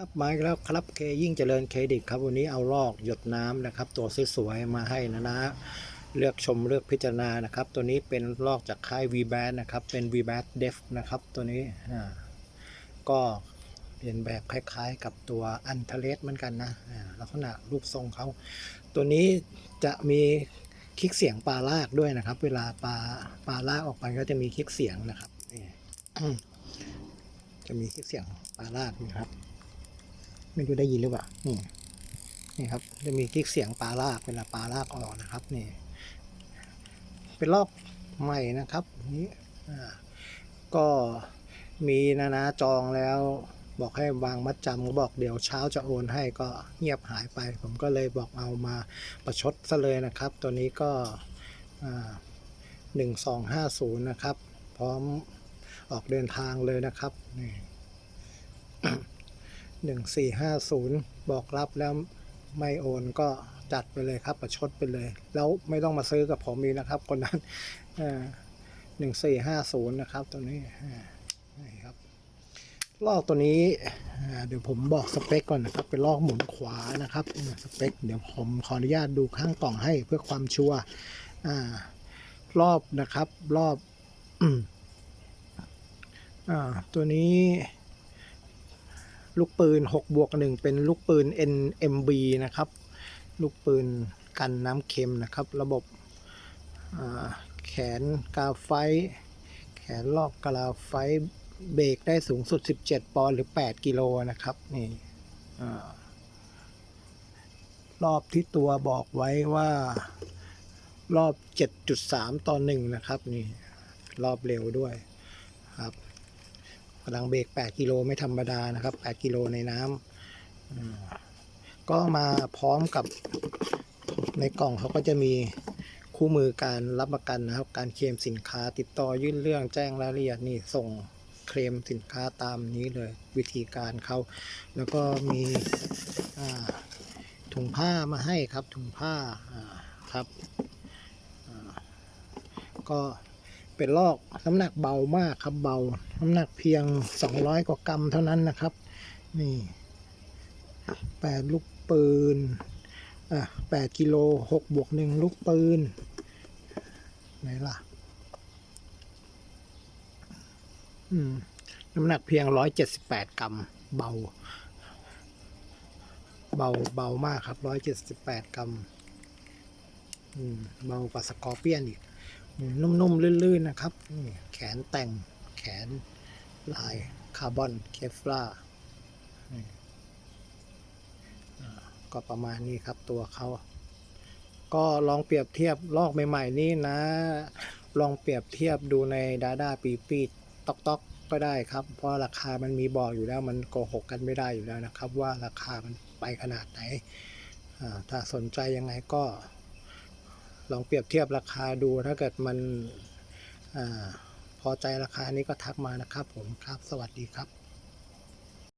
ครับมาแล้วครับเคยิ่งเจริญเครดิตครับวันนี้เอาลอกหยดน้ำนะครับ ตัวสวยๆมาให้นะนะ เลือกชมเลือกพิจารณานะครับ ตัวนี้เป็นลอกจากค่าย v b a t นะครับ เป็น v b a t Def นะครับ ตัวนี้อ่าก็เป็นแบบคล้ายๆ กับตัวอันเทเลสเหมือนกันนะอ่าลักษณะรูปทรงเขาตัวนี้จะมีคลิกเสียงปลาลากด้วยนะครับ เวลาปลาปลาลากออกไปก็จะมีคลิกเสียงนะครับนี่จะมีคลิกเสียงปลาลากนะครับ ไม่รู้ได้ยินหรือเปล่านี่นี่ครับ จะมีคลิกเสียงปลาลากเวลาปลาลากออกนะครับนี่เป็นรอบใหม่นะครับนี่ก็มีนานาจองแล้วบอกให้วางมัดจำก็บอกเดี๋ยวเช้าจะโอนให้ก็เงียบหายไป ผมก็เลยบอกเอามาประชดซะเลยนะครับ ตัวนี้ก็หนึ่งสองห้าศูนย์นะครับ พร้อมออกเดินทางเลยนะครับนี่ หนึ่งสี่ห้าศูนย์บอกรับแล้วไม่โอนก็จัดไปเลยครับประชดไปเลย แล้วไม่ต้องมาซื้อกับผมอีกนะครับ คนนั้นหนึ่งสี่ห้าศูนย์นะครับ ตัวนี้นี่ครับลอกตัวนี้เดี๋ยวผมบอกสเปคก่อนนะครับ เป็นลอกหมุนขวานะครับสเปคเดี๋ยวผมขออนุญาตดูข้างกล่องให้เพื่อความชัวร์อ่ารอบนะครับ รอบออตัวนี้ ลูกปืน6บวกหนึ่งเป็นลูกปืน NMB นะครับ ลูกปืนกันน้ำเค็มนะครับ ระบบแขนกาไฟ แขนลอกกาลาไฟเบรกได้สูงสุด 17 ปอนด์หรือ 8 กิโลนะครับนี่อารอบที่ตัวบอกไว้ว่ารอบ 7.3 ต่อ1นะครับนี่รอบเร็วด้วยครับ พลังเบรก8กิโลไม่ธรรมดานะครับ8กิโลในน้ำก็มาพร้อมกับในกล่องเขาก็จะมีคู่มือการรับประกันนะครับ การเคลมสินค้าติดต่อยื่นเรื่องแจ้งรายละเอียดนี่ส่งเคลมสินค้าตามนี้เลยวิธีการเขาแล้วก็มีถุงผ้ามาให้ครับถุงผ้าครับก็ เป็นลอกน้ำหนักเบามากครับเบา น้ำหนักเพียง 200 กว่ากรัมเท่านั้นนะครับ นี่แปดลูกปืนอะแปดกิโลหกบวกหนึ่งลูกปืนไหนล่ะ อืม น้ำหนักเพียง178กรัมเบา เบาเบามากครับ178กรัม อืม เบากว่าสกอร์เปียนอีก นุ่มๆ ลื่นๆ นะครับ นี่แขนแต่งแขนลายคาร์บอนเคฟล่าก็ประมาณนี้ครับตัวเขาก็ลองเปรียบเทียบลอกใหม่ๆ นี่นะ ลองเปรียบเทียบดูในดาด้าปีปีตอกตอกก็ได้ครับ เพราะราคามันมีบอกอยู่แล้วมันโกหกกันไม่ได้อยู่แล้วนะครับ ว่าราคามันไปขนาดไหนถ้าสนใจยังไงก็ ลองเปรียบเทียบราคาดูถ้าเกิดมันอพอใจราคานี้ก็ทักมานะครับผมครับ สวัสดีครับ